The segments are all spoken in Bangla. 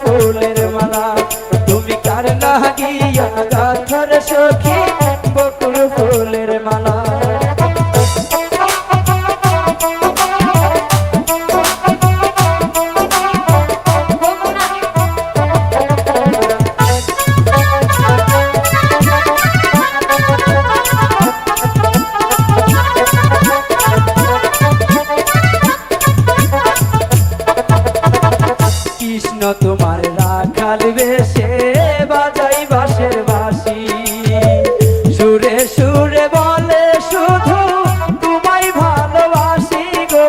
ফুলের মালা। কৃষ্ণ তোমার রাখাল বেশে বাজাই বাঁশের বাসি সুরে সুরে বলে শুধু তোমায় ভালোবাসি গো,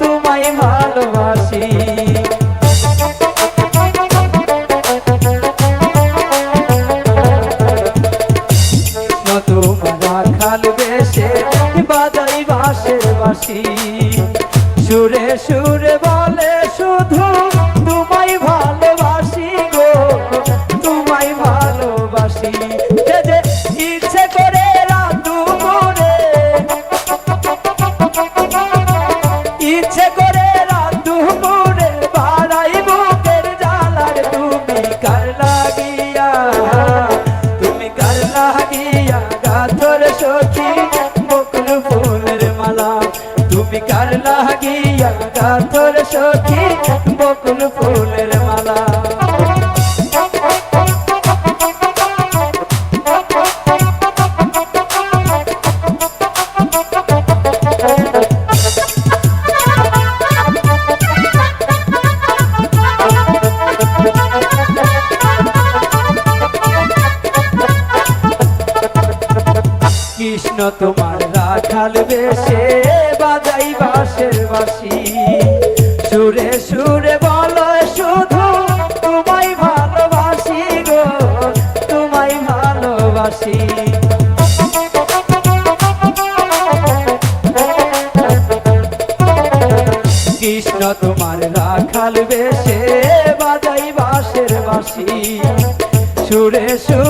তোমায় ভালোবাসি। কৃষ্ণ তোমার রাখাল বেশে বাজাই বাঁশের বাসি সুরে সুরে লাগিয়া গাথর সখী বকুল ফুলের মালা। কৃষ্ণ তোমার বাঁশের বাসি সুরে সুরে বলো শুধু, তোমায় ভালোবাসি গো, তোমায় ভালোবাসি। কৃষ্ণ তোমার রাখাল বেশে, বাজাই বাঁশের বাসি সুরে সুরে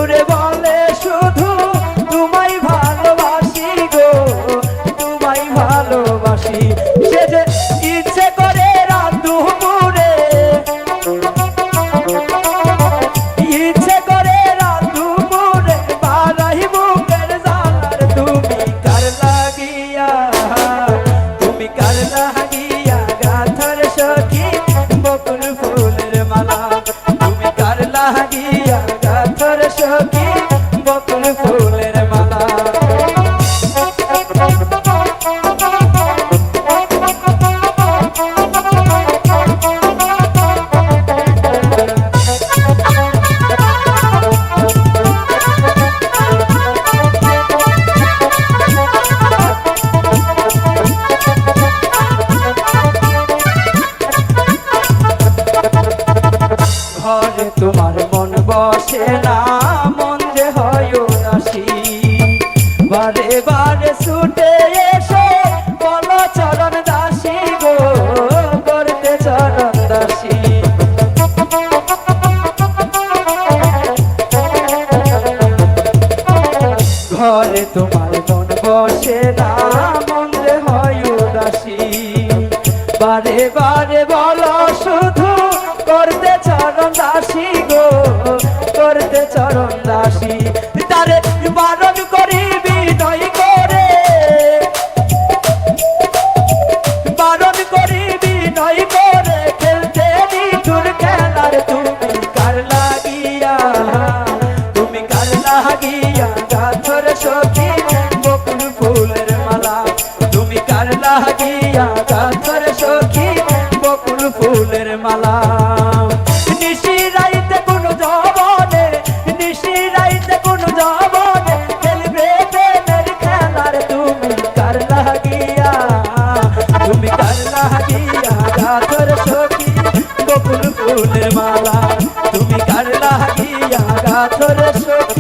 ঘরে তোমার মন বসে না, মন যে হয় উদাসী। বারে বারে ছুটে এসে, বলো চরণ দাসী গো, করতে চরণ দাসী। ঘরে তোমার মন বসে না বারে বারে বলো শুধু, করতে চরণ দাসী গো, করতে চরণ দাসী। তারে বারণ করি বিনয় করে। বারণ করি বিনয় করে, খেলতে নিঠুর খেলার তুমি কার লাগিয়া? তুমি কার লাগিয়া? গাথর সখী, বকুল ফুলের মালা। তুমি কার লাগিয়া? ফুলের মালা। নিশি রাইতে কোন জবনে নিশি রাইতে কোন জবনে খেলবে প্রেমের খেলার তুমি কার লাগিয়া? তুমি কার লাগিয়া? গাছর সখী, গোকুল ফুলের মালা। তুমি কার লাগিয়া? গাছর সখী